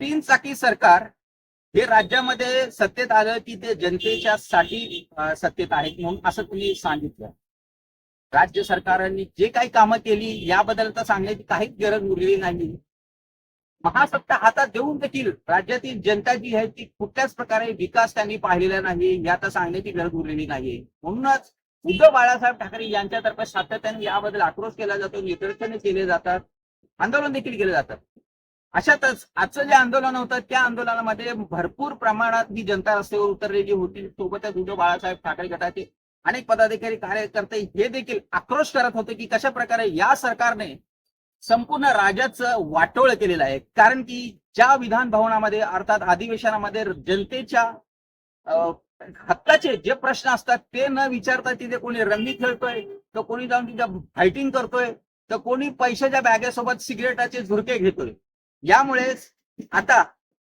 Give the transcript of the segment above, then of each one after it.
तीन चाकी सरकार हे राज्यामध्ये सत्तेत आलं की ते जनतेच्या साठी सत्तेत आहेत म्हणून असं तुम्ही सांगितलं. राज्य सरकारांनी जे काही कामं केली याबद्दल तर सांगण्याची काहीच गरज उरलेली नाही. महासत्ता हातात देऊन देखील राज्यातील जनता जी आहे ती कुठल्याच प्रकारे विकास त्यांनी पाहिलेला नाही या तर सांगण्याची गरज उरलेली नाहीये म्हणूनच उद्धव बाळासाहेब ठाकरे यांच्यातर्फे सातत्याने याबद्दल आक्रोश केला जातो निदर्शने केले जातात आंदोलन देखील केले जातात. अशातच आजचं जे आंदोलन होतं त्या आंदोलनामध्ये भरपूर प्रमाणात ही जनता रस्त्यावर उतरलेली होती सोबतच उद्धव बाळासाहेब ठाकरे गटाचे अनेक पदाधिकारी कार्यकर्ते हे देखील आक्रोश करत होते की कशा प्रकारे या सरकारने संपूर्ण राज्याचं वाटोळ केलेलं आहे. कारण की ज्या विधान भवनामध्ये अर्थात अधिवेशनामध्ये जनतेच्या हक्काचे जे प्रश्न असतात ते न विचारता तिथे कोणी रंगी खेळतोय तर कोणी जाऊन तिथे फायटिंग करतोय तर कोणी पैशाच्या बॅगेसोबत सिगरेटाचे झुरके घेतोय. यामुळेच आता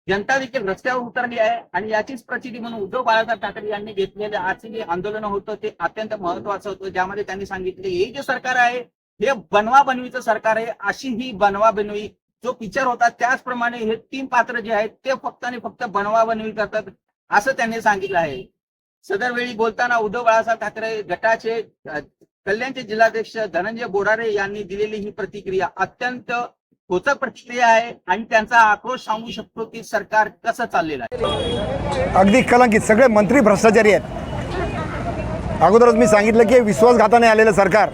जनता देखील रस्त्यावर उतरली आहे आणि याचीच प्रचिती म्हणून उद्धव बाळासाहेब ठाकरे यांनी घेतलेले आजचे जे आंदोलन होतं ते अत्यंत महत्वाचं होतं ज्यामध्ये त्यांनी सांगितले हे जे सरकार आहे हे बनवा बनवीचं सरकार आहे अशी ही बनवा बनवी जो पिक्चर होता त्याचप्रमाणे हे तीन पात्र जे आहेत ते फक्त आणि फक्त बनवा बनवी करतात असं त्यांनी सांगितलं आहे. सदर वेळी बोलताना उद्धव बाळासाहेब ठाकरे गटाचे कल्याणचे जिल्हाध्यक्ष धनंजय बोरारे यांनी दिलेली ही प्रतिक्रिया अत्यंत खोचक प्रतिक्रिया आहे. आणि त्यांचा आक्रोश सांगू शकतो की सरकार कसं चाललेलं आहे. अगदी कलंकित सगळे मंत्री भ्रष्टाचारी आहेत. अगोदरच मी सांगितलं की विश्वासघाताने आलेलं सरकार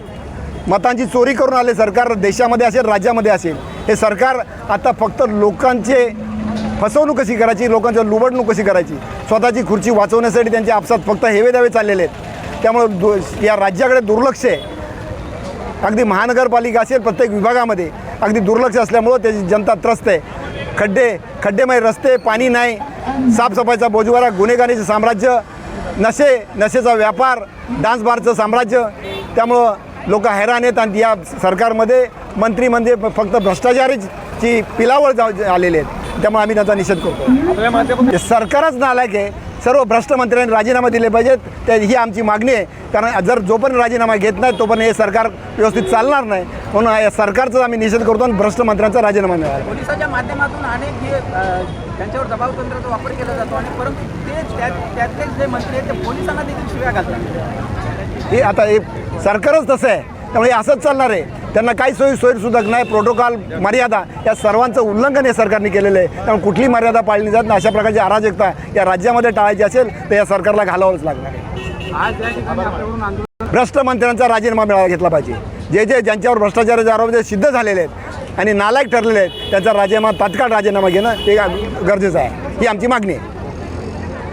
मतांची चोरी करून आले सरकार देशामध्ये असेल राज्यामध्ये असेल हे सरकार आता फक्त लोकांचे फसवणूक कशी करायची लोकांच्या लुबडणूक कशी करायची स्वतःची खुर्ची वाचवण्यासाठी त्यांचे आपसात फक्त हेवे दावे चाललेले आहेत. त्यामुळं दु या राज्याकडे दुर्लक्ष आहे. अगदी महानगरपालिका असेल प्रत्येक विभागामध्ये अगदी दुर्लक्ष असल्यामुळं त्याची जनता त्रस्त आहे. खड्डे खड्डेमय रस्ते पाणी नाही. साफसफाईचा बोजवारा गुन्हेगारीचं साम्राज्य नशे नशेचा व्यापार डान्स बारचं साम्राज्य. त्यामुळं लोक हैराण आहेत आणि या सरकारमध्ये मंत्री म्हणजे फक्त भ्रष्टाचारीची पिलावळ जा- आलेले आहेत. त्यामुळे आम्ही त्यांचा निषेध करतो. सरकारच नालायक आहे. सर्व भ्रष्ट मंत्र्यांनी राजीनामा दिले पाहिजेत. त्या ही आमची मागणी आहे. कारण जर जोपर्यंत राजीनामा घेत नाही तोपर्यंत हे सरकार व्यवस्थित चालणार नाही. म्हणून या सरकारचा आम्ही निषेध करतो आणि भ्रष्ट मंत्र्यांचा राजीनामा मिळाला. पोलिसाच्या माध्यमातून अनेक जे अ, त्यांच्यावर दबाव तंत्राचा वापर केला जातो आणि परंतु ते त्यात- त्यातले जे मंत्री आहेत ते पोलिसांना देखील शिव्या घालतात. हे आता हे सरकारच तसं आहे. त्यामुळे हे असंच चालणार आहे. त्यांना काही सोयी सोयीसुद्धा नाही. प्रोटोकॉल मर्यादा या सर्वांचं उल्लंघन या सरकारने केलेलं आहे. त्यामुळे कुठली मर्यादा पाळली जात नाही. अशा प्रकारची अराजकता या राज्यामध्ये टाळायची असेल तर या सरकारला घालावंच लागणार आहे. भ्रष्ट मंत्र्यांचा राजीनामा मिळावा घेतला पाहिजे. जे जे ज्यांच्यावर भ्रष्टाचाराचे आरोप जे सिद्ध झालेले आहेत आणि नालायक ठरलेले आहेत त्यांचा राजीनामा तात्काळ राजीनामा घेणं हे गरजेचं आहे. ही आमची मागणी आहे.